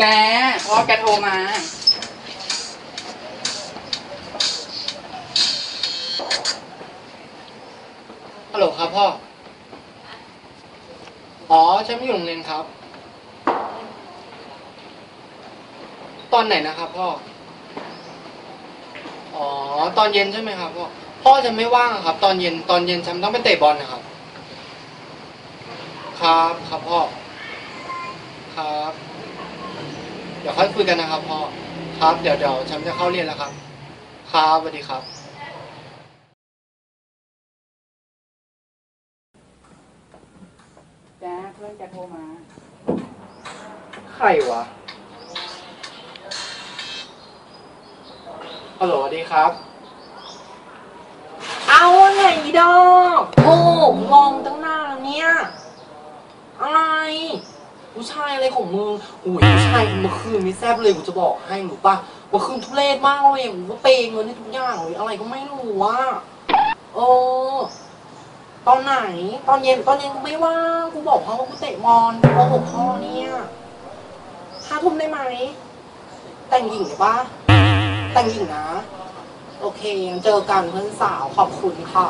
แกพ่อแกโทรมา ฮัลโหลครับพ่อ อ๋อฉันไม่อยู่โรงเรียนครับ ตอนไหนนะครับพ่อ อ๋อ ตอนเย็นใช่ไหมครับพ่อ พ่อจะไม่ว่างอะครับ ตอนเย็น ตอนเย็นฉันต้องไปเตะบอลนะครับ ครับ ครับพ่อ ครับ เดี๋ยวค่อยคุยกันนะครับพ่อครับเดี๋ยวเดี๋ยวฉันจะเข้าเรียนแล้วครับ ครับสวัสดีครับแกเพื่อนแกโทรมา ใครวะฮัลโหลสวัสดีครับ เอาไหนดอก โอ้งงตั้งนานแล้วเนี่ย อะไร ผู้ชายอะไรของมึงอุ้ยผู้ชายเมื่อคืนนี่แซ่บเลยกูจะบอกให้รู้ปะเมื่อคืนทุเรศมากเลยกูก็เปย์เงินให้ทุกอย่างเลยอะไรก็ไม่รู้ว่าโอ้ตอนไหน ตอนเย็นตอนเย็นกูไม่ว่างกูบอกพ่อว่ากูเตะบอลโอ้โหพ่อเนี่ยห้าทุ่มได้ไหม แต่งหญิงได้ปะแต่งหญิงนะ โอเคเจอกันเพื่อนสาวขอบคุณค่ะ